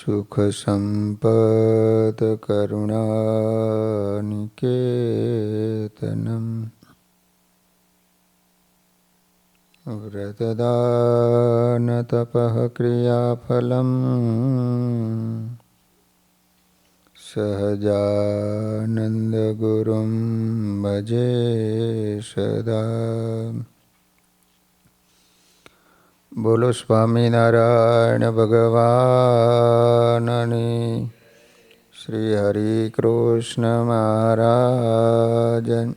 सुखसम्पत्करुणानिकेतनं व्रतदानतपः क्रियाफलम्। सहजानन्दगुरुं भजे सदा બોલો સ્વામિનારાયણ ભગવાનની. શ્રી હરિ કૃષ્ણ મહારાજ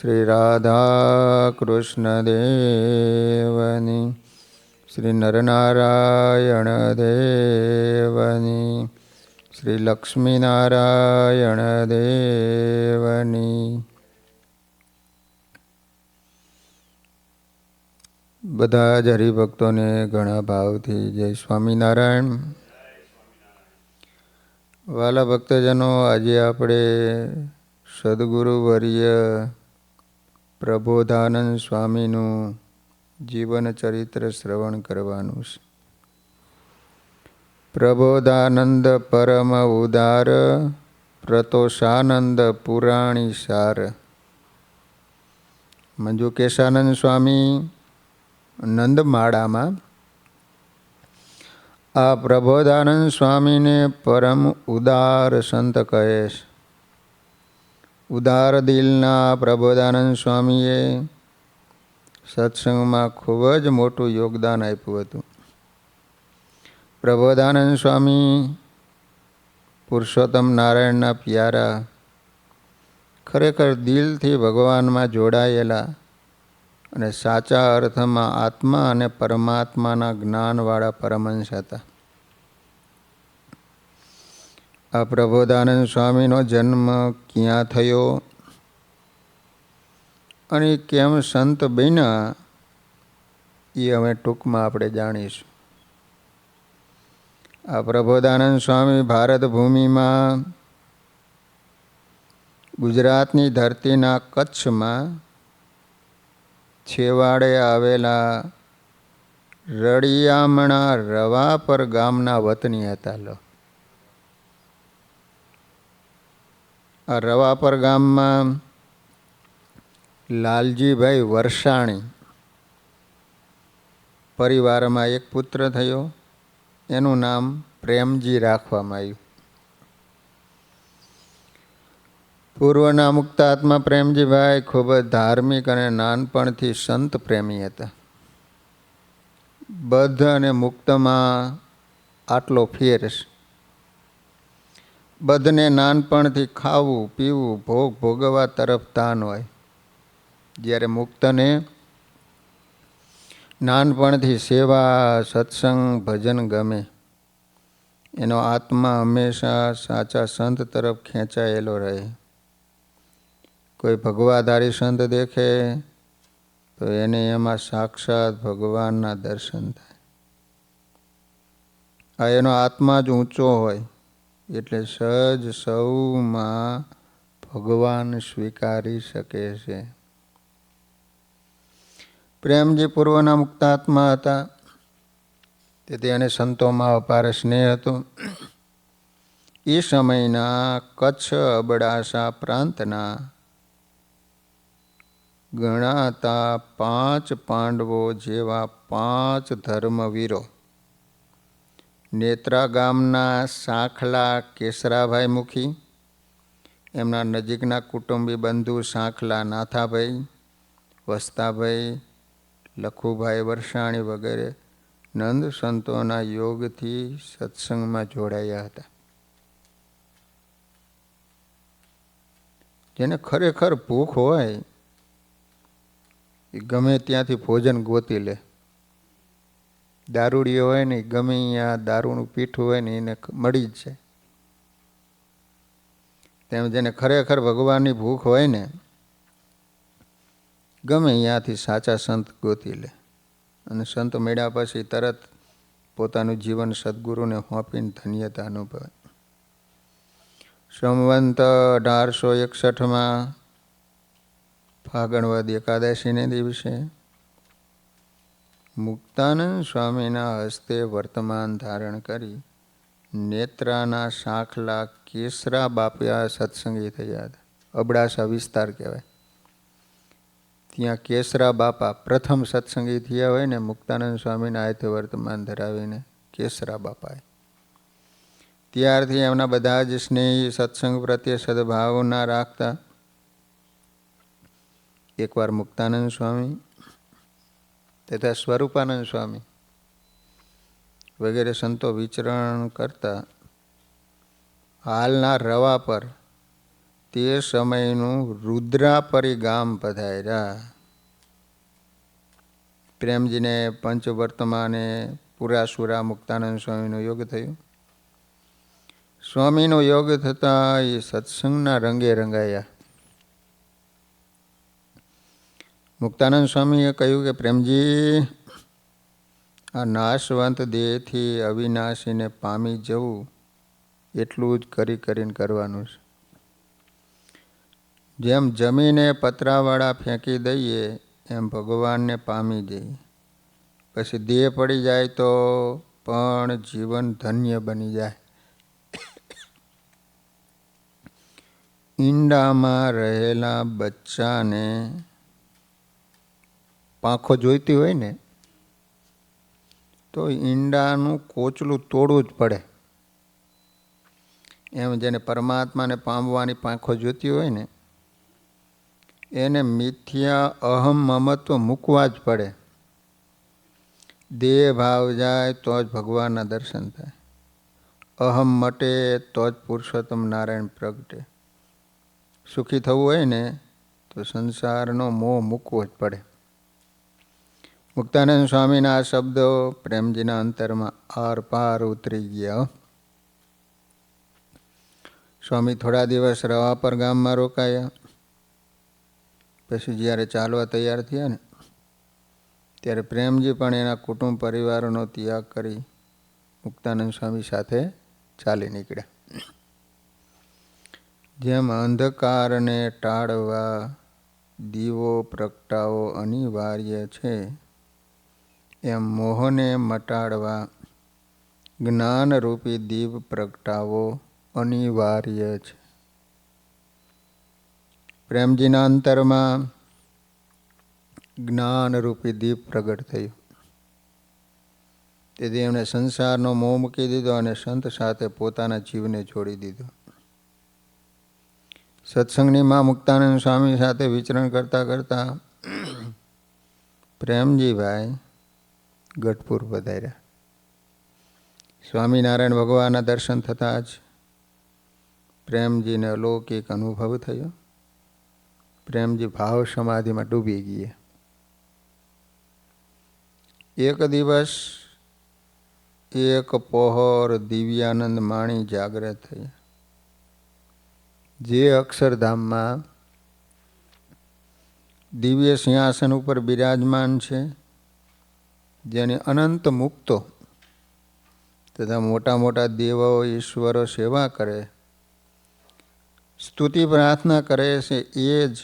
શ્રી રાધા કૃષ્ણ દેવની શ્રી નરનારાયણ દેવની. શ્રી લક્ષ્મીનારાયણ દેવની. બધા જ હરિભક્તોને ઘણા ભાવથી જય સ્વામિનારાયણ. વાલા ભક્તજનો, આજે આપણે સદગુરુવર્ય પ્રબોધાનંદ સ્વામીનું જીવન ચરિત્ર શ્રવણ કરવાનું છે. પ્રબોધાનંદ પરમ ઉદાર, પ્રતોષાનંદ પુરાણી સાર. મંજુ કેશાનંદ સ્વામી નંદમાળામાં, આ પ્રબોધાનંદ સ્વામીને પરમ ઉદાર સંત કહે ઉદાર દિલના પ્રબોધાનંદ સ્વામીએ સત્સંગમાં ખૂબ જ મોટું યોગદાન આપ્યું હતું. પ્રબોધાનંદ સ્વામી, પુરુષોત્તમ નારાયણના પ્યારા ખરેખર દિલથી ભગવાનમાં જોડાયેલા અને સાચા અર્થમાં આત્મા અને પરમાત્માના જ્ઞાનવાળા પરમંશ હતા. આ પ્રબોધાનંદ સ્વામીનો જન્મ ક્યાં થયો? અને કેમ સંત બન્યા? એ અમે ટૂંકમાં આપણે જાણીશું. આ પ્રબોધાનંદ સ્વામી ભારત ભૂમિમાં ગુજરાતની ધરતીના કચ્છમાં છેવાડે આવેલા રળિયામણા રવાપર ગામના વતની હતા લો. આ રવાપર ગામમાં લાલજીભાઈ વરસાણી પરિવારમાં એક પુત્ર થયો. એનું નામ પ્રેમજી રાખવામાં આવ્યું. પૂર્વના મુક્તાત્મા પ્રેમજીભાઈ ખૂબ જ ધાર્મિક અને નાનપણથી સંત પ્રેમી હતા. બદ્ધ અને મુક્તમાં આટલો ફેર છે બધને નાનપણથી ખાવું, પીવું, ભોગ ભોગવવા તરફ તાન હોય. જ્યારે મુક્તને નાનપણથી સેવા, સત્સંગ, ભજન ગમે. એનો આત્મા હંમેશા સાચા સંત તરફ ખેંચાયેલો રહે. કોઈ ભગવાધારી સંત દેખે, તો એને એમાં સાક્ષાત ભગવાનના દર્શન થાય. આ એનો આત્મા જ ઊંચો હોય, એટલે સહજ સૌમાં ભગવાન સ્વીકારી શકે છે. પ્રેમજી પૂર્વના મુક્તાત્મા હતા, તેથી એને સંતોમાં અપાર સ્નેહ હતો. એ સમયના કચ્છ અબડાસા પ્રાંતના ગણાતા પાંચ પાંડવો જેવા પાંચ ધર્મવીરો. નેત્રા ગામના સાંખલા કેસરાભાઈ મુખી, એમના નજીકના કુટુંબી બંધુ સાંખલા નાથાભાઈ, વસ્તાભાઈ, લખુભાઈ વરસાણી વગેરે નંદ સંતોના યોગથી સત્સંગમાં જોડાયા હતા. જેને ખરેખર ભૂખ હોય એ ગમે ત્યાંથી ભોજન ગોતી લે. દારૂડી હોય ને, ગમે અહીંયા દારૂનું પીઠું હોય ને, એને મળી જ જાય. તેમ જેને ખરેખર ભગવાનની ભૂખ હોય ને, ગમે અહીંયાથી સાચા સંત ગોતી લે. અને સંત મેળ્યા પછી તરત પોતાનું જીવન સદગુરુને હોંપીને ધન્યતા અનુભવે. સંવંત અઢારસો એકસઠમાં ફાગણવદ એકાદશીને દિવસે. મુક્તાનંદ સ્વામીના હસ્તે વર્તમાન ધારણ કરી નેત્રાના શાખલા કેસરા બાપિયા સત્સંગી થયા હતા. અબડાસા વિસ્તાર કહેવાય. ત્યાં કેસરા બાપા પ્રથમ સત્સંગી થયા હોય ને મુક્તાનંદ સ્વામીના હાથે વર્તમાન ધરાવીને કેસરા બાપાએ. ત્યારથી એમના બધા જ સ્નેહી સત્સંગ પ્રત્યે સદભાવના રાખતા એકવાર મુક્તાનંદ સ્વામી તથા સ્વરૂપાનંદ સ્વામી વગેરે સંતો વિચરણ કરતા હાલના રવા પર તે સમયનું રુદ્રાપરી ગામ પધાર્યા. પ્રેમજીને પંચવર્તમાને પુરાસુરા મુક્તાનંદ સ્વામીનો યોગ થયો. સ્વામીનો યોગ થતાં એ સત્સંગના રંગે રંગાયા. મુક્તાનંદ સ્વામીએ કહ્યું કે, પ્રેમજી, આ નાશવંત દેહથી અવિનાશીને પામી જવું એટલું જ કરી કરીને કરવાનું છે. જેમ જમીને પતરાવાળા ફેંકી દઈએ, એમ ભગવાનને પામી જઈએ. પછી દેહ પડી જાય તો પણ જીવન ધન્ય બની જાય. ઈંડામાં રહેલા બચ્ચાને પાંખો જોઈતી હોય ને, તો ઈંડાનું કોચલું તોડવું જ પડે. એમ જેને પરમાત્માને પામવાની પાંખો જોતી હોય ને, એને મિથ્યા અહમ મમત્વ મૂકવા જ પડે. દેહ ભાવ જાય તો જ ભગવાનના દર્શન થાય. અહમ મટે તો જ પુરુષોત્તમ નારાયણ પ્રગટે. સુખી થવું હોય ને, તો સંસારનો મોહ મૂકવો જ પડે. મુક્તાનંદ સ્વામીના શબ્દો પ્રેમજીના અંતરમાં આર પાર ઉતરી ગયા. સ્વામી થોડા દિવસ રવાપર ગામમાં રોકાયા. પછી જ્યારે ચાલવા તૈયાર થયા ને, ત્યારે પ્રેમજી પણ એના કુટુંબ પરિવારનો ત્યાગ કરી મુક્તાનંદ સ્વામી સાથે ચાલી નીકળ્યા. જેમ અંધકારને ટાળવા દીવો પ્રગટાવો અનિવાર્ય છે એમ મોહને મટાડવા જ્ઞાનરૂપી દીપ પ્રગટાવો અનિવાર્ય છે. પ્રેમજીના અંતરમાં જ્ઞાનરૂપી દીપ પ્રગટ થયું. તેથી એમણે સંસારનો મોહ મૂકી દીધો અને સંત સાથે પોતાના જીવને જોડી દીધો. સત્સંગની માં મુક્તાનંદ સ્વામી સાથે વિચરણ કરતા કરતા પ્રેમજીભાઈ ગઢપુર પધાર્યા સ્વામિનારાયણ ભગવાનના દર્શન થતાં જ પ્રેમજીને અલૌકિક અનુભવ થયો. પ્રેમજી ભાવ સમાધિમાં ડૂબી ગયા. એક દિવસ એક પહોર દિવ્યાનંદ માણી જાગ્રત થયા જે અક્ષરધામમાં દિવ્ય સિંહાસન ઉપર બિરાજમાન છે જેની અનંત મુક્તો તથા મોટા મોટા દેવો ઈશ્વરો સેવા કરે, સ્તુતિ પ્રાર્થના કરે છે, એ જ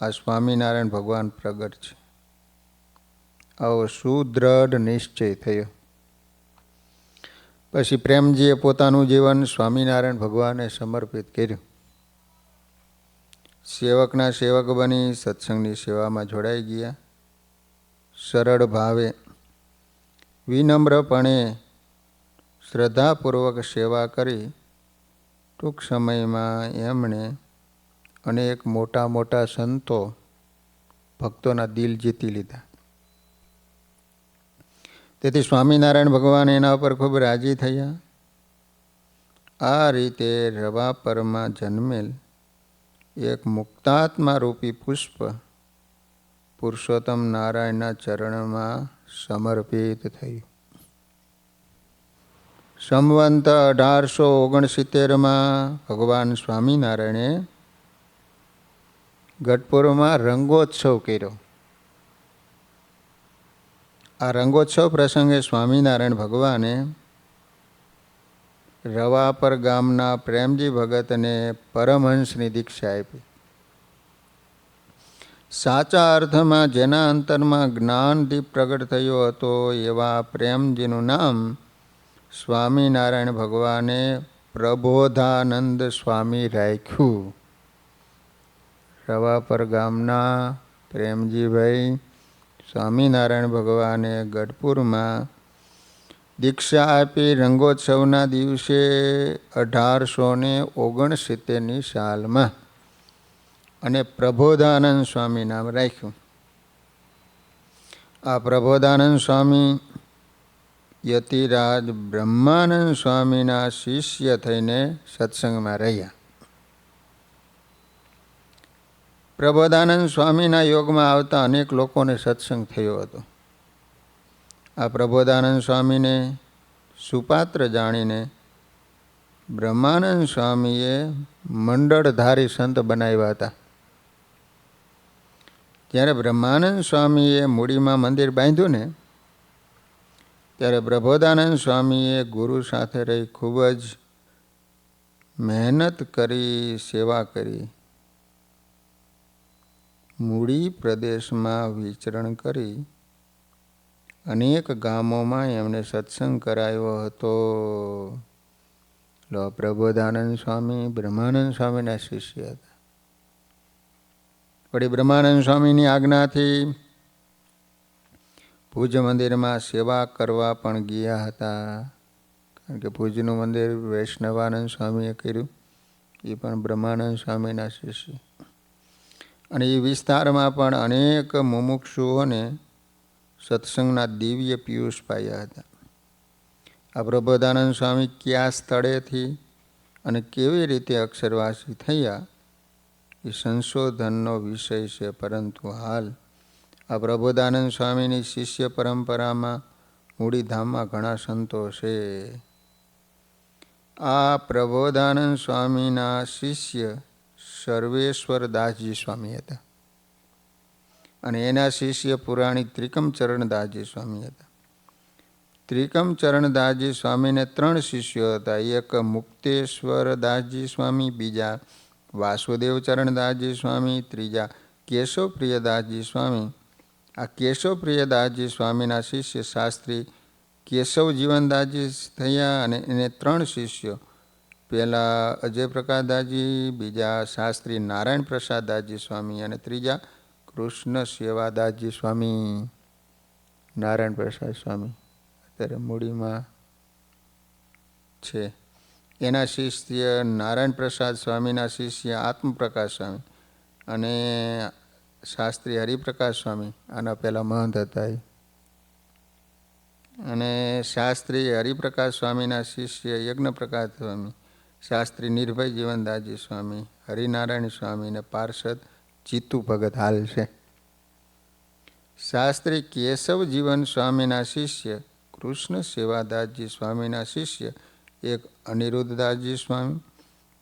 આ સ્વામિનારાયણ ભગવાન પ્રગટ છે. આવો સુદ્રઢ નિશ્ચય થયો. પછી પ્રેમજીએ પોતાનું જીવન સ્વામિનારાયણ ભગવાને સમર્પિત કર્યું. સેવકના સેવક બની, સત્સંગની સેવામાં જોડાઈ ગયા. સરળ ભાવે વિનમ્રપણે શ્રદ્ધાપૂર્વક સેવા કરી ટૂંક સમયમાં એમણે અનેક મોટા મોટા સંતો ભક્તોના દિલ જીતી લીધા. તેથી સ્વામિનારાયણ ભગવાન એના પર ખૂબ રાજી થયા. આ રીતે રવાપરમાં જન્મેલ એક મુક્તાત્મા રૂપી પુષ્પ પુરુષોત્તમ નારાયણના ચરણમાં સમર્પિત થયું સંવંત અઢારસો ઓગણસિત્તેરમાં ભગવાન સ્વામિનારાયણે ગઢપુરમાં રંગોત્સવ કર્યો. આ રંગોત્સવ પ્રસંગે સ્વામિનારાયણ ભગવાને રવાપર ગામના પ્રેમજી ભગતને પરમહંસની દીક્ષા આપી. સાચા અર્થમાં જેના અંતરમાં જ્ઞાનદીપ પ્રગટ થયો હતો, એવા પ્રેમજીનું નામ સ્વામિનારાયણ ભગવાને પ્રબોધાનંદ સ્વામી રાખ્યું. રવાપર ગામના પ્રેમજીભાઈ સ્વામિનારાયણ ભગવાને ગઢપુરમાં દીક્ષા આપી રંગોત્સવના દિવસે અઢારસો ને ઓગણસિત્તેરની સાલમાં અને પ્રબોધાનંદ સ્વામી નામ રાખ્યું. આ પ્રબોધાનંદ સ્વામી યતિરાજ બ્રહ્માનંદ સ્વામીના શિષ્ય થઈને સત્સંગમાં રહ્યા. પ્રબોધાનંદ સ્વામીના યોગમાં આવતા અનેક લોકોને સત્સંગ થયો હતો. આ પ્રબોધાનંદ સ્વામીને સુપાત્ર જાણીને બ્રહ્માનંદ સ્વામીએ મંડળધારી સંત બનાવ્યા હતા. જ્યારે બ્રહ્માનંદ સ્વામીએ મૂડીમાં મંદિર બાંધ્યું ને, ત્યારે પ્રબોધાનંદ સ્વામીએ ગુરુ સાથે રહી ખૂબ જ મહેનત કરી, સેવા કરી. મૂડી પ્રદેશમાં વિચરણ કરી. અનેક ગામોમાં એમને સત્સંગ કરાયો હતો. લો પ્રબોધાનંદ સ્વામી, બ્રહ્માનંદ સ્વામીના શિષ્ય હતા. વળી બ્રહ્માનંદ સ્વામીની આજ્ઞાથી ભુજ મંદિરમાં સેવા કરવા પણ ગયા હતા. કારણ કે ભુજનું મંદિર વૈષ્ણવાનંદ સ્વામીએ કર્યું. એ પણ બ્રહ્માનંદ સ્વામીના શિષ્ય. અને એ વિસ્તારમાં પણ અનેક મુમુક્ષુઓને સત્સંગના દિવ્ય પિયુષ પાયા હતા. આ પ્રબોધાનંદ સ્વામી કયા સ્થળેથી અને કેવી રીતે અક્ષરવાસી થયા એ સંશોધનનો વિષય છે, પરંતુ હાલ આ પ્રબોધાનંદ સ્વામીની શિષ્ય પરંપરામાં મૂડીધામમાં ઘણા સંતો છે. આ પ્રબોધાનંદ સ્વામીના શિષ્ય સર્વેશ્વર સ્વામી હતા અને એના શિષ્ય પુરાણી ત્રિકમચરણ દાસજી સ્વામી હતા. ત્રિકમચરણ દાસજી સ્વામીને ત્રણ શિષ્યો હતા, એક મુક્તેશ્વર દાસજી સ્વામી, બીજા વાસુદેવચરણ ચરણદાસજી સ્વામી ત્રીજા કેશવપ્રિયદાસજી સ્વામી આ કેશવપ્રિયદાસજી સ્વામીના શિષ્ય શાસ્ત્રી કેશવ જીવનદાસજી થયા અને એને ત્રણ શિષ્યો. પહેલાં અજય પ્રકાશદાસજી બીજા શાસ્ત્રી નારાયણ પ્રસાદદાસજી સ્વામી અને ત્રીજા કૃષ્ણ સેવાદાસજી સ્વામી નારાયણ પ્રસાદ સ્વામી અત્યારે મૂડીમાં છે. એના શિષ્ય નારાયણ પ્રસાદ સ્વામીના શિષ્ય આત્મપ્રકાશ સ્વામી અને શાસ્ત્રી હરિપ્રકાશ સ્વામી, આના પહેલાં મહંત હતા એ. અને શાસ્ત્રી હરિપ્રકાશ સ્વામીના શિષ્ય યજ્ઞપ્રકાશ સ્વામી, શાસ્ત્રી નિર્ભય જીવનદાસજી સ્વામી, હરિનારાયણ સ્વામી અને પાર્ષદ ચિત્તુ ભગત હાલ છે. શાસ્ત્રી કેશવ જીવન સ્વામીના શિષ્ય, કૃષ્ણ સેવાદાસજી સ્વામીના શિષ્ય, એક અનિરુદ્ધદાસજી સ્વામી,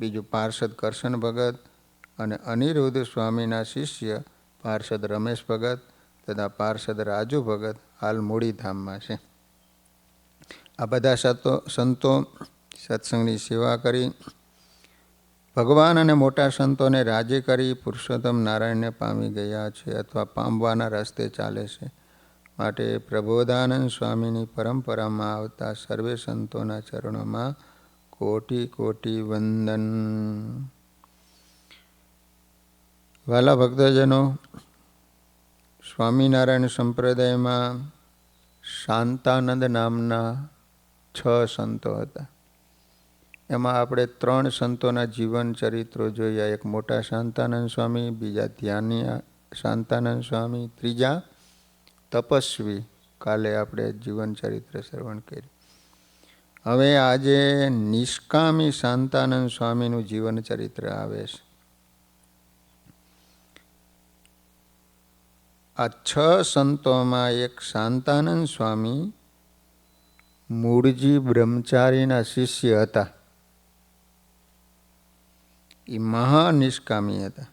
બીજું પાર્ષદ કરશન ભગત અને અનિરુદ્ધ સ્વામીના શિષ્ય પાર્ષદ રમેશ ભગત તથા પાર્ષદ રાજુ ભગત હાલ મૂડીધામમાં છે. આ બધા સતો સંતો સત્સંગની સેવા કરી, ભગવાન અને મોટા સંતોને રાજી કરી પુરુષોત્તમ નારાયણને પામી ગયા છે અથવા પામવાના રસ્તે ચાલે છે. માટે પ્રબોધાનંદ સ્વામીની પરંપરામાં આવતા સર્વે સંતોના ચરણોમાં કોટી કોટી વંદન. વાલા ભક્તજનો, સ્વામિનારાયણ સંપ્રદાયમાં શાંતાનંદ નામના છ સંતો હતા. એમાં આપણે ત્રણ સંતોના જીવન ચરિત્રો જોયા. એક મોટા શાંતાનંદ સ્વામી, બીજા ધ્યાનિયા શાંતાનંદ સ્વામી, ત્રીજા તપસ્વી. કાલે આપણે જીવન ચરિત્ર શ્રવણ કર્યું. હવે આજે નિષ્કામી શાંતાનંદ સ્વામીનું જીવન ચરિત્ર આવે છે. આ છ સંતોમાં એક શાંતાનંદ સ્વામી મૂળજી બ્રહ્મચારીના શિષ્ય હતા. એ મહાનિષ્કામી હતા.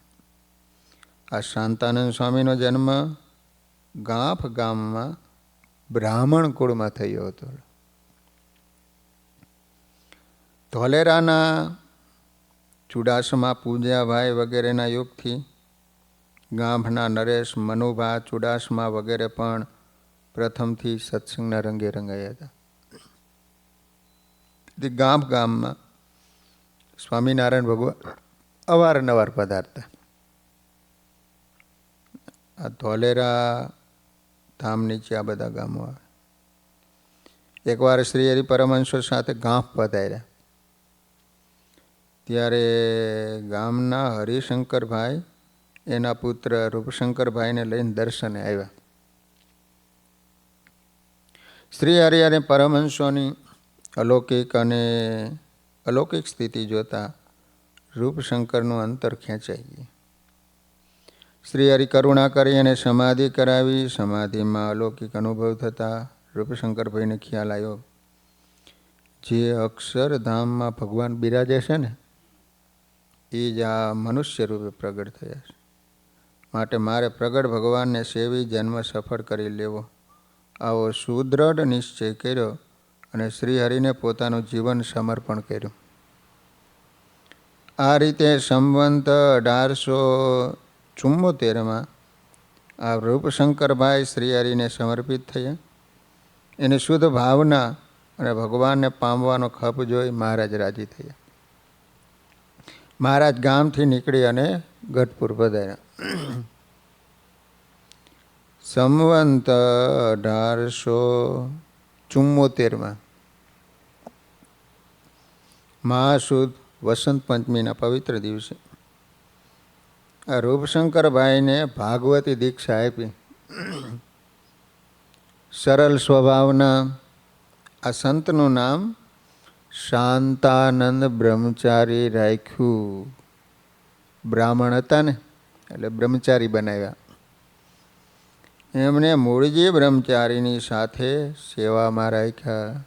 આ શાંતાનંદ સ્વામીનો જન્મ ગાંફ ગામમાં બ્રાહ્મણ કુળમાં થયો હતો. ધોલેરાના ચુડાસમા પૂજાભાઈ વગેરેના યુગથી ગાંભના નરેશ, મનુભા ચુડાસમા વગેરે પણ પ્રથમથી સત્સંગના રંગે રંગાયા હતા. ગામ ગામમાં સ્વામિનારાયણ ભગવાન અવારનવાર પધારતા. આ ધોલેરા ધામ નીચે આ બધા ગામો આવે. એકવાર શ્રી હરિ પરમહંસો સાથે ગાંભ પધાર્યા. ત્યારે ગામના હરિશંકરભાઈ, એના પુત્ર રૂપશંકરભાઈને લઈને દર્શને આવ્યા. શ્રી હરિયાને પરમહંસોની અલૌકિક અને અલૌકિક સ્થિતિ જોતા રૂપશંકરનું અંતર ખેંચાઈ ગયું. શ્રી હરિ કરુણા કરી અને સમાધિ કરાવી, સમાધિમાં અલૌકિક અનુભવ થતા રૂપશંકરભાઈને ખ્યાલ આવ્યો. જે અક્ષરધામમાં ભગવાન બિરાજે છે ને એ જ આ મનુષ્ય રૂપે પ્રગટ થયા છે. માટે મારે પ્રગટ ભગવાનને સેવી જન્મ સફળ કરી લેવો. આવો સુદૃઢ નિશ્ચય કર્યો અને શ્રી હરિને પોતાનું જીવન સમર્પણ કર્યું. આ રીતે સંવંત અઢારસો ચુમ્મોતેરમાં આ રૂપશંકરભાઈ શ્રી હરિને સમર્પિત થયા. એની શુદ્ધ ભાવના અને ભગવાનને પામવાનો ખપ જોઈ મહારાજ રાજી થયા. મહારાજ ગામથી નીકળી અને ગઢપુર પધાર્યા. સંવંત અઢારસો ચુમ્મોતેરમાં મહાસુદ વસંત પંચમીના પવિત્ર દિવસે આ રૂપશંકરભાઈને ભાગવતી દીક્ષા આપી. સરળ સ્વભાવના આ સંતનું નામ શાંતાનંદ બ્રહ્મચારી રાખ્યું. બ્રાહ્મણ હતા ને, એટલે બ્રહ્મચારી બનાવ્યા. એમને મૂળજી બ્રહ્મચારીની સાથે સેવામાં રાખ્યા.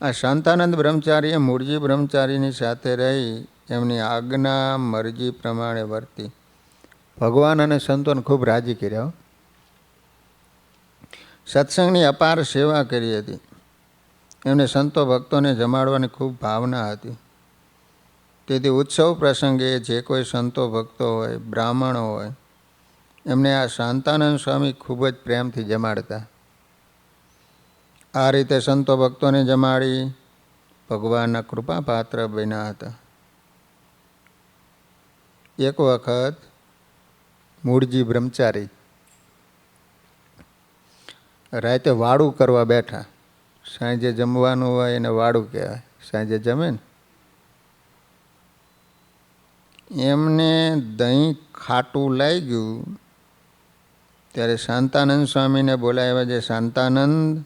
આ શાંતાનંદ બ્રહ્મચારીએ મૂળજી બ્રહ્મચારીની સાથે રહી, એમની આજ્ઞા, મરજી પ્રમાણે વર્તી. ભગવાન અને સંતોને ખૂબ રાજી કર્યા. સત્સંગની અપાર સેવા કરી હતી. એમને સંતો ભક્તોને જમાડવાની ખૂબ ભાવના હતી. તેથી ઉત્સવ પ્રસંગે જે કોઈ સંતો ભક્તો હોય, બ્રાહ્મણો હોય, એમને આ શાંતાનંદ સ્વામી ખૂબ જ પ્રેમથી જમાડતા. આ રીતે સંતો ભક્તોને જમાડી ભગવાનના કૃપાપાત્ર બન્યા હતા. એક વખત મૂળજી બ્રહ્મચારી રાતે વાડું કરવા બેઠા. સાંજે જમવાનું હોય એને વાડું કહેવાય. સાંજે જમે ને. એમને દહીં ખાટું લાગ્યું ત્યારે શાંતાનંદ સ્વામીને બોલાવ્યા છે શાંતાનંદ,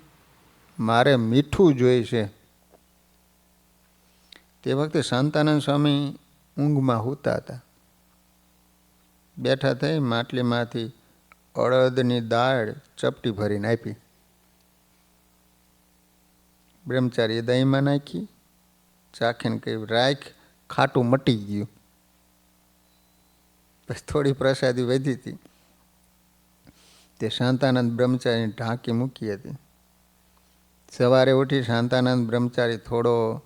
મારે મીઠું જોઈશે. તે વખતે શાંતાનંદ સ્વામી ઊંઘમાં હોતા હતા. બેઠા થઈ માટલીમાંથી અડદની દાળ ચપટી ભરીને આપી. બ્રહ્મચારીએ દહીંમાં નાખી, ચાખીને કહ્યું, રાખ, ખાટું મટી ગયું. પછી થોડી પ્રસાદી વધી હતી. તે શાંતાનંદ બ્રહ્મચારીને ઢાંકી મૂકી હતી. સવારે ઉઠી શાંતાનંદ બ્રહ્મચારી થોડો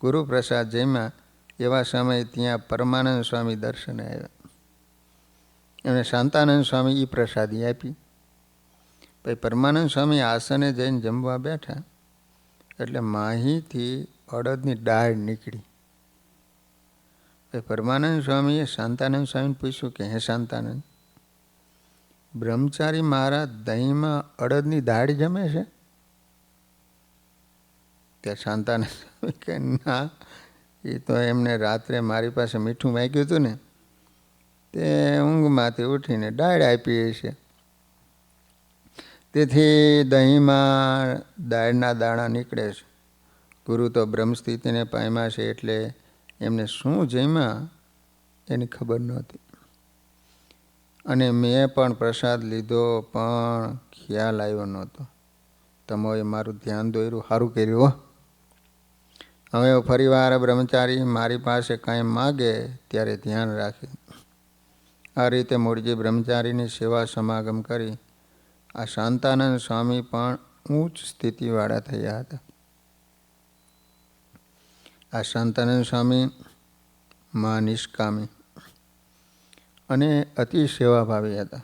ગુરુપ્રસાદ જમ્યા, એવા સમયે ત્યાં પરમાનંદ સ્વામી દર્શને આવ્યા. એમણે શાંતાનંદ સ્વામી એ પ્રસાદી આપી. પછી પરમાનંદ સ્વામી આસને જઈને જમવા બેઠા. એટલે માહીથી અડદની દાળ નીકળી. એ પરમાનંદ સ્વામીએ શાંતાનંદ સ્વામીને પૂછ્યું કે, હે શાંતાનંદ, બ્રહ્મચારી મારા દહીંમાં અડદની દાળ જમે છે? ત્યાં શાંતાનંદ સ્વામી કે, ના, એ તો એમને રાત્રે મારી પાસે મીઠું માગ્યું હતું ને, તે ઊંઘમાંથી ઉઠીને ડાળ આપી છે. તેથી દહીંમાં દાળના દાણા નીકળે છે. ગુરુ તો બ્રહ્મસ્થિતિને પામ્યા છે એટલે એમને શું જમ્યા એની ખબર નહોતી. અને મેં પણ પ્રસાદ લીધો પણ ખ્યાલ આવ્યો નહોતો. તમોએ મારું ધ્યાન દોર્યું. સારું કર્યું હવે ફરીવાર બ્રહ્મચારી મારી પાસે કાંઈ માગે ત્યારે ધ્યાન રાખે. આ રીતે મૂળજી બ્રહ્મચારીની સેવા સમાગમ કરી આ શાંતાનંદ સ્વામી પણ ઊંચ સ્થિતિવાળા થયા હતા. આ શાંતાનંદ સ્વામી મા નિષ્કામી અને અતિ સેવાભાવી હતા.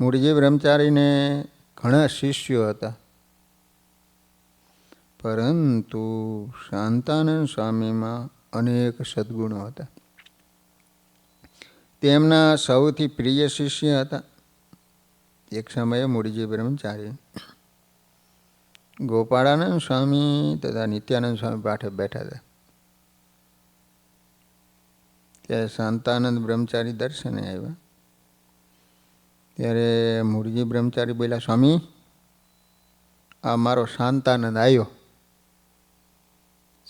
મૂળજી બ્રહ્મચારીને ઘણા શિષ્યો હતા. પરંતુ શાંતાનંદ સ્વામીમાં અનેક સદ્ગુણો હતા. તેમના સૌથી પ્રિય શિષ્ય હતા. એક સમયે મૂળજી બ્રહ્મચારી. ગોપાળાનંદ સ્વામી તથા નિત્યાનંદ સ્વામી પાઠે બેઠા હતા. ત્યારે શાંતાનંદ બ્રહ્મચારી દર્શને આવ્યા. ત્યારે મૂળજી બ્રહ્મચારી બોલ્યા, સ્વામી, આ મારો શાંતાનંદ આવ્યો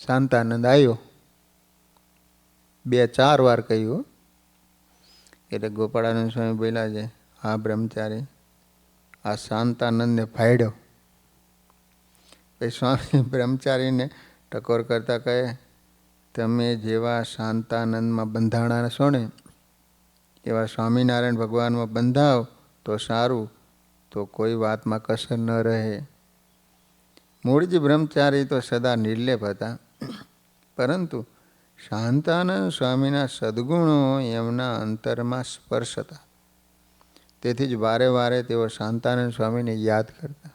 શાંતાનંદ આવ્યો બે ચાર વાર કહ્યું. એટલે ગોપાળાનંદ સ્વામી બોલ્યા છે, હા બ્રહ્મચારી. આ શાંતાનંદને ફાડ્યો પછી સ્વામી બ્રહ્મચારીને ટકોર કરતા કહે, તમે જેવા શાંતાનંદમાં બંધાણા છો એવા સ્વામિનારાયણ ભગવાનમાં બંધાવ તો સારું, તો કોઈ વાતમાં કસર ન રહે. મૂળજી બ્રહ્મચારી તો સદા નિર્લેપ હતા. પરંતુ શાંતાનંદ સ્વામીના સદ્ગુણો એમના અંતરમાં સ્પર્શ હતા. તેથી જ વારે વારે તેઓ શાંતાનંદ સ્વામીને યાદ કરતા.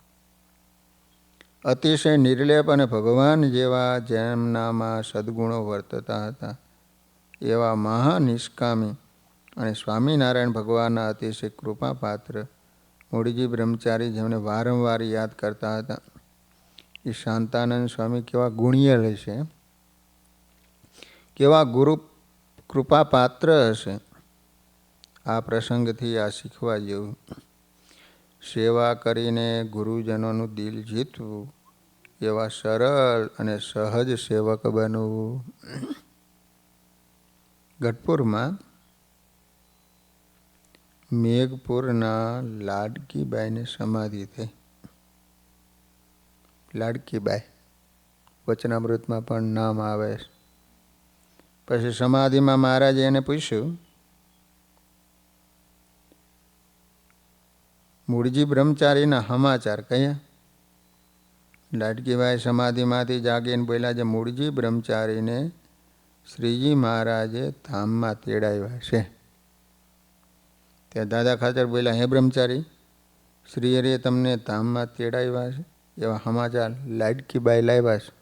અતિશય નિર્લેપ અને ભગવાન જેવા જેમનામાં સદ્ગુણો વર્તતા હતા, એવા મહાનિષ્કામી અને સ્વામિનારાયણ ભગવાનના અતિશય કૃપાપાત્ર મૂળજી બ્રહ્મચારી જેમને વારંવાર યાદ કરતા હતા. એ શાંતાનંદ સ્વામી કેવા ગુણિયલ હશે કેવા ગુરુ કૃપાપાત્ર હશે? આ પ્રસંગથી આ શીખવા જેવું. સેવા કરીને ગુરુજનોનું દિલ જીતવું, એવા સરળ અને સહજ સેવક બનવું. ગઢપુરમાં મેઘપુરના લાડકીબાઈને સમાધિ થઈ. લાડકીબાઈ, વચનામૃતમાં પણ નામ આવે. પછી સમાધિમાં મહારાજે એને પૂછ્યું મૂળજી બ્રહ્મચારીના સમાચાર કયા? લાટકીભાઈ સમાધિમાંથી જાગીને બોલ્યા છે, મૂળજી બ્રહ્મચારીને શ્રીજી મહારાજે ધામમાં તેડાવ્યા છે. ત્યાં દાદા ખાચર બોલ્યા, હે બ્રહ્મચારી શ્રી હરિએ તમને ધામમાં તેડાવ્યા છે? એવા સમાચાર લાટકીબાઈ લાવ્યા છે.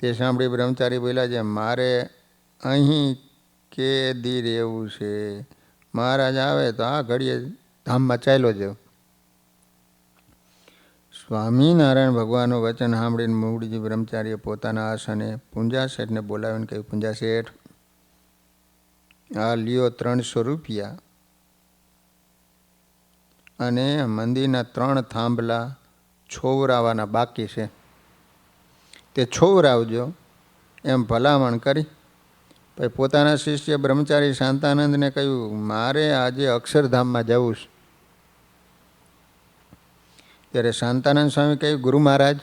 તે સાંભળી બ્રહ્મચારી બોલ્યા છે, મારે અહીં કે દી રહેવું છે. મહારાજ આવે તો આ ઘડીએ ધામમાં ચાલ્યો જાવ સ્વામિનારાયણ ભગવાનનું વચન સાંભળીને મૂળજી બ્રહ્મચાર્ય પોતાના આસને પૂંજા શેઠને બોલાવીને કહ્યું, પૂંજા શેઠ, આ લ્યો ત્રણસો રૂપિયા અને મંદિરના ત્રણ થાંભલા છોવરાવાના બાકી છે. તે છોવરાવજો, એમ ભલામણ કરી. પછી પોતાના શિષ્ય બ્રહ્મચારી શાંતાનંદને કહ્યું, મારે આજે અક્ષરધામમાં જવું છે. ત્યારે શાંતાનંદ સ્વામી કહ્યું ગુરુ મહારાજ,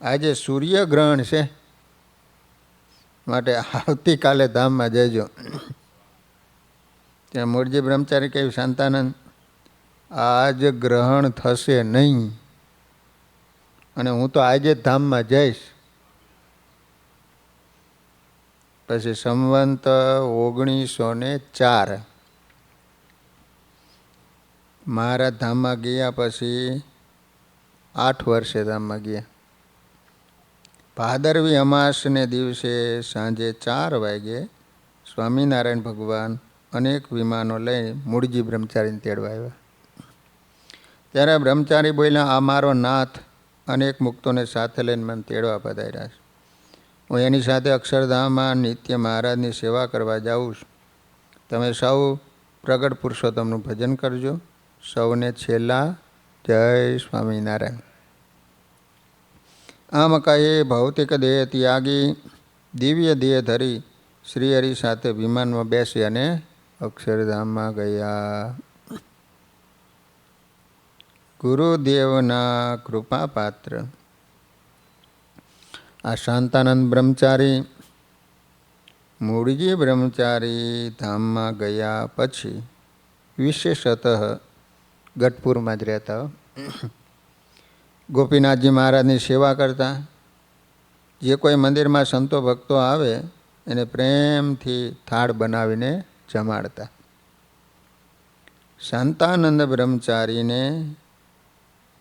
આજે સૂર્યગ્રહણ છે. માટે આવતીકાલે ધામમાં જજો. ત્યાં મૂળજી બ્રહ્મચારી કહ્યું શાંતાનંદ, આજ ગ્રહણ થશે નહીં. અને હું તો આજે જ ધામમાં જઈશ. પછી સંવંત ઓગણીસો ને ચાર મહારાજ ધામમાં ગયા પછી આઠ વર્ષે ધામમાં ગયા. ભાદરવી અમાસને દિવસે સાંજે ચાર વાગે સ્વામિનારાયણ ભગવાન અનેક વિમાનો લઈ મૂળજી બ્રહ્મચારીને તેડવા આવ્યા. ત્યારે બ્રહ્મચારી બોલ્યા, આ મારો નાથ અનેક મુક્તોને સાથે લઈને મને તેડવા પધાર્યા છે. હું એની સાથે અક્ષરધામમાં નિત્ય મહારાજની સેવા કરવા જાઉં છું. તમે સૌ પ્રગટ પુરુષોત્તમનું ભજન કરજો. સૌને છેલ્લા. જય સ્વામિનારાયણ. આમ કહી ભૌતિક દેહ ત્યાગી, દિવ્ય દેહ ધરી શ્રીહરિ સાથે વિમાનમાં બેસી અને અક્ષરધામમાં ગયા. ગુરુદેવના કૃપાપાત્ર. આ શાંતાનંદ બ્રહ્મચારી મૂળજી બ્રહ્મચારી ધામમાં ગયા પછી વિશેષતઃ ગઢપુરમાં જ રહેતા ગોપીનાથજી મહારાજની સેવા કરતા. જે કોઈ મંદિરમાં સંતો ભક્તો આવે, એને પ્રેમથી થાળ બનાવીને જમાડતા. શાંતાનંદ બ્રહ્મચારીને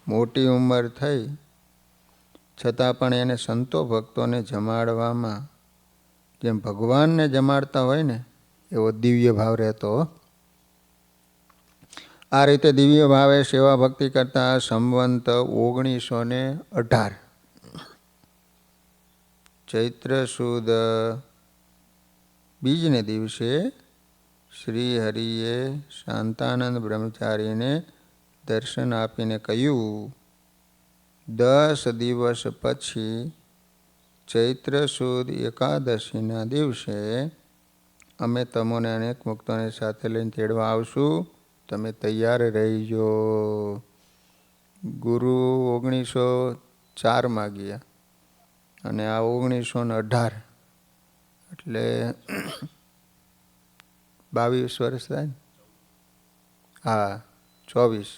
મોટી ઉંમર થઈ, છતાં પણ એને સંતો ભક્તોને જમાડવામાં, જેમ ભગવાનને જમાડતા હોય ને, એવો દિવ્ય ભાવ રહેતો આ રીતે દિવ્ય ભાવે સેવા ભક્તિ કરતા સંવંત ઓગણીસો ને અઢાર. ચૈત્ર સુદ બીજને દિવસે શ્રી હરિએ શાંતાનંદ બ્રહ્મચારીને દર્શન આપીને કહ્યું, દસ દિવસ પછી ચૈત્ર સુદ એકાદશીના દિવસે અમે તમોને અનેક મુક્તોને સાથે લઈને તેડવા આવશું. તમે તૈયાર રહીજો. ગુરુ ઓગણીસો ચારમાં ગયા અને આ ઓગણીસો ને અઢાર એટલે બાવીસ વર્ષ થાય ને? હા, ચોવીસ.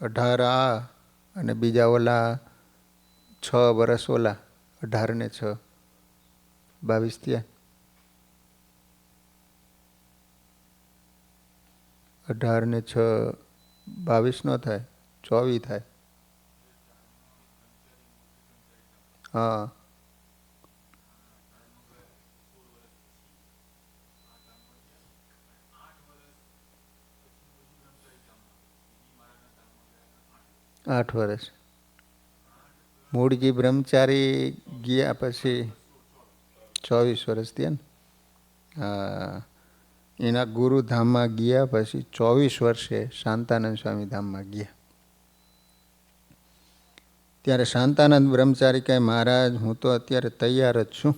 અઢાર આ અને બીજા ઓલા છ વર્ષ ઓલા, અઢાર ને છ. બાવીસ ત્યાં અઢાર ને છ બાવીસ નો થાય ચોવીસ થાય. હા. આઠ વર્ષ મૂળજી બ્રહ્મચારી ગયા પછી ચોવીસ વર્ષથી ને. હા એના ગુરુધામમાં ગયા પછી ચોવીસ વર્ષે શાંતાનંદ સ્વામી ધામમાં ગયા. ત્યારે શાંતાનંદ બ્રહ્મચારી કહે, મહારાજ, હું તો અત્યારે તૈયાર જ છું.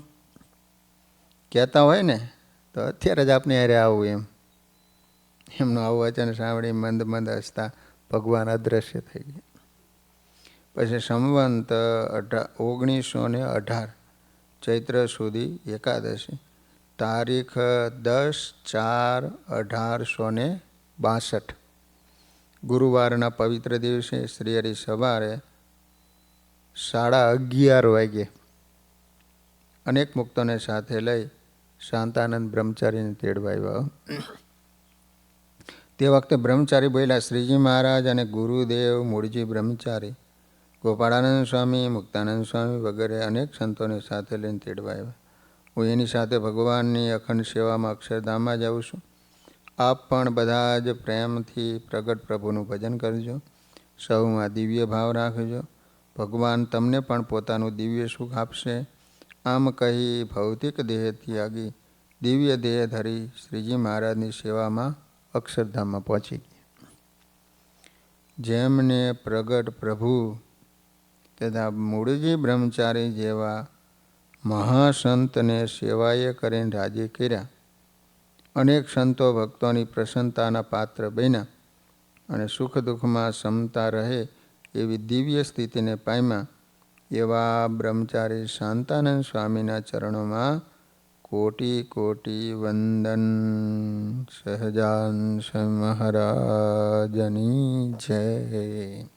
કહેતા હોય ને, તો અત્યારે જ આપણે અરે આવું એમ. એમનું આવું વચન સાંભળી મંદ મંદ હસતા ભગવાન અદ્રશ્ય થઈ ગયા. પછી સંવંત અઢાર ઓગણીસો ને અઢાર ચૈત્ર સુધી એકાદશી. તારીખ દસ ચાર અઢારસો ને બાસઠ. ગુરુવારના પવિત્ર દિવસે શ્રી હરી સવારે સાડા અગિયાર વાગે અનેક મુક્તોને સાથે લઈ શાંતાનંદ બ્રહ્મચારીને તેડવા આવ્યા. તે વખતે બ્રહ્મચારી બોલ્યા, શ્રીજી મહારાજ અને ગુરુદેવ મૂળજી બ્રહ્મચારી ગોપાળાનંદ સ્વામી, મુક્તાનંદ સ્વામી વગેરે અનેક સંતોને સાથે લઈને તેડવા આવ્યા. હું એની સાથે ભગવાનની અખંડ સેવામાં અક્ષરધામમાં જાઉં છું. આપ પણ બધા જ પ્રેમથી પ્રગટ પ્રભુનું ભજન કરજો. સૌમાં દિવ્ય ભાવ રાખજો. ભગવાન તમને પણ પોતાનું દિવ્ય સુખ આપશે. આમ કહી ભૌતિક દેહ ત્યાગી, દિવ્ય દેહ ધરી શ્રીજી મહારાજની સેવામાં અક્ષરધામમાં પહોંચી ગયા. જેમને પ્રગટ પ્રભુ તથા મૂળજી બ્રહ્મચારી જેવા મહાસંતને સેવાએ કરીને રાજી કર્યા. અનેક સંતો ભક્તોની પ્રસન્નતાના પાત્ર બન્યા અને સુખ દુઃખમાં સમતા રહે એવી દિવ્ય સ્થિતિને પામ્યા. એવા બ્રહ્મચારી શાંતાનંદ સ્વામીના ચરણોમાં કોટી કોટી વંદન. સહજાન મહારાજની જય.